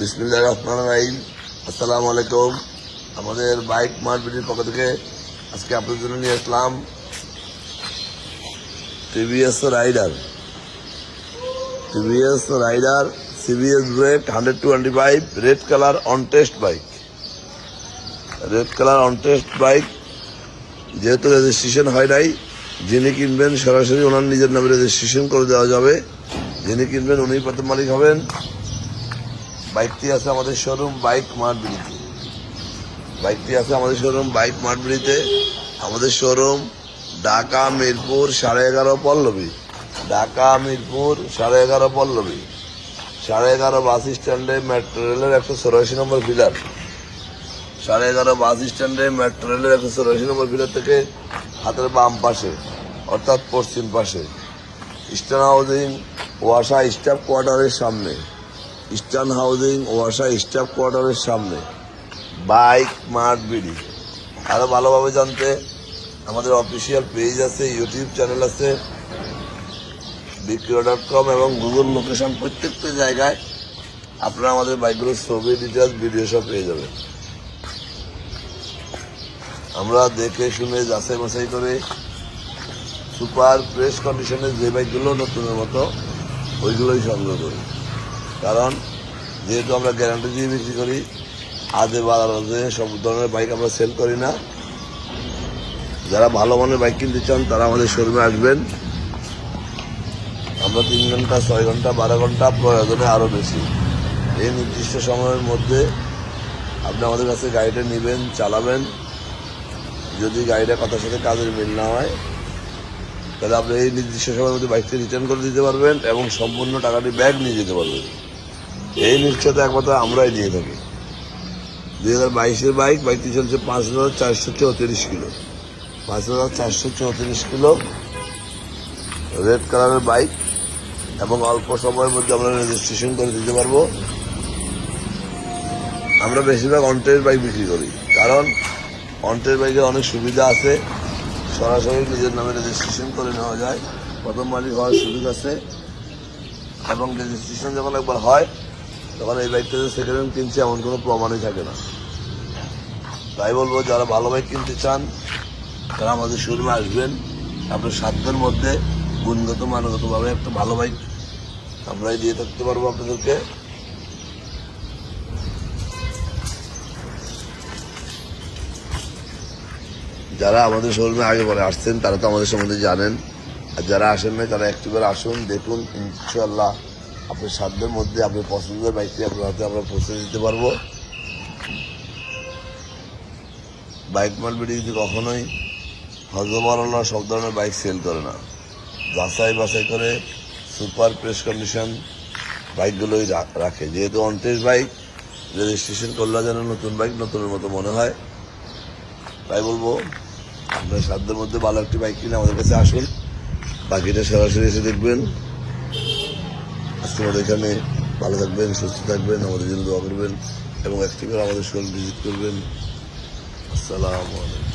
বিসমিল্লাহ রহমান রাহিম। আসসালামু আলাইকুম। আমাদের বাইক মার্কেটের পক্ষ থেকে আজকে আপনাদের জন্য নিয়ে আসলাম TVS Raider. TVS Raider CBS brake hundred twenty five, red colour on test bike. Red colour on test bike, যেহেতু রেজিস্ট্রেশন হয় নাই, যিনি কিনবেন সরাসরি ওনার নিজের নামে রেজিস্ট্রেশন করে দেওয়া যাবে। যিনি কিনবেন উনি প্রথম মালিক হবেন। বাইকটি আছে আমাদের শোরুম বাইক মার্টবিলিতে। বাইকটি আছে আমাদের শোরুম বাইক মার্টবিলিতে। আমাদের শোরুম ঢাকা, মিরপুর, সাড়ে এগারো পল্লবী। ঢাকা, মিরপুর, সাড়ে এগারো পল্লবী। সাড়ে এগারো বাস স্ট্যান্ডে মেট্রো রেলের একশো চৌরাশি নম্বর পিলার। সাড়ে এগারো বাস স্ট্যান্ডে মেট্রো রেলের একশো চৌরাশি নম্বর পিলার থেকে হাতের বাম পাশে, অর্থাৎ পশ্চিম পাশে। ইস্টার্ন হাউজিং ওয়াসা স্টাফ কোয়ার্টারের সামনে। ইস্টার্ন হাউজিং ওয়াসা স্টাফ কোয়ার্টারের সামনে। Bike mart BD. আরও ভালোভাবে জানতে আমাদের অফিসিয়াল পেজ আছে ইউটিউব চ্যানেল আছে বিক্রয় ডট কম এবং গুগল লোকেশন প্রত্যেকটা জায়গায় আপনারা আমাদের বাইকগুলোর ছবি ডিটেলস ভিডিও সব পেয়ে যাবেন। আমরা দেখে শুনে যাচাই বাছাই করে সুপার ফ্রেশ কন্ডিশনের যে বাইকগুলো নতুনের মতো, ওইগুলোই সংগ্রহ করি। কারণ যেহেতু আমরা গ্যারান্টি দিয়ে বিক্রি করি আজে বাজারে সব ধরনের বাইক আমরা সেল করি না। যারা ভালো মানের বাইক কিনতে চান, তারা আমাদের শোরুমে আসবেন। আমরা তিন ঘণ্টা, ছয় ঘণ্টা, বারো ঘণ্টা প্রয়োজনে আরও বেশি। এই নির্দিষ্ট সময়ের মধ্যে আপনি আমাদের কাছে গাড়িটা নেবেন, চালাবেন। যদি গাড়িটা কথার সাথে কাজের মিল না হয়, তাহলে আপনি এই নির্দিষ্ট সময়ের মধ্যে বাইকটি রিটার্ন করে দিতে পারবেন এবং সম্পূর্ণ টাকাটি ব্যাগ নিয়ে যেতে পারবেন। এই নিশ্চয়তা একমাত্র আমরাই দিয়ে থাকি। দুই হাজার বাইশের বাইক বাইকটি চলছে পাঁচ হাজার চারশো চৌত্রিশ কিলো। পাঁচ হাজার চারশো চৌত্রিশ কিলো রেড কালারের বাইক এবং অল্প সময়ের মধ্যে আমরা রেজিস্ট্রেশন করে দিতে পারব। আমরা বেশিরভাগ অন্টের বাইক বিক্রি করি, কারণ অন্টের বাইকের অনেক সুবিধা আছে। সরাসরি নিজের নামে রেজিস্ট্রেশন করে নেওয়া যায়। প্রথম মালিক হওয়ার সুযোগ আছে এবং রেজিস্ট্রেশন যখন একবার হয় তখন এই বাইকটা যে সেকেন্ড হ্যান্ড কিনছে, এমন কোনো প্রমাণই থাকে না। তাই বলব, যারা ভালো বাইক কিনতে চান, তারা আমাদের শোরুমে আসবেন। আপনার সাধ্যের মধ্যে গুণগত, মানগতভাবে একটা ভালো বাইক আমরাই দিয়ে থাকতে পারব আপনাদেরকে। যারা আমাদের শোরুমে আগে পরে আসছেন, তারা তো আমাদের সম্বন্ধে জানেন। আর যারা আসেন নাই, তারা একটিবার আসুন, দেখুন ইনশাল্লাহ আপনার সাধ্যের মধ্যে আপনার পছন্দের বাইকটি আপনার হাতে আমরা পৌঁছে দিতে পারব। বাইক মার্কেটে কিন্তু কখনোই হজমারাল্লাহ সব ধরনের বাইক সেল করে না। যাচাই বাছাই করে সুপার প্রেস কন্ডিশন বাইকগুলোই রাখে। যেহেতু অনটেজ বাইক রেজিস্ট্রেশন করলে যেন নতুন বাইক নতুনের মতো মনে হয়, তাই বলব, আপনার সাধ্যের মধ্যে ভালো একটি বাইক কিনে আমাদের কাছে আসুন। বাকিটা সরাসরি এসে দেখবেন। আমাদের এখানে ভালো থাকবেন, সুস্থ থাকবেন, আমাদের জন্য দোয়া করবেন এবং একটি আমাদের শোরুম ভিজিট করবেন। আসসালামু আলাইকুম।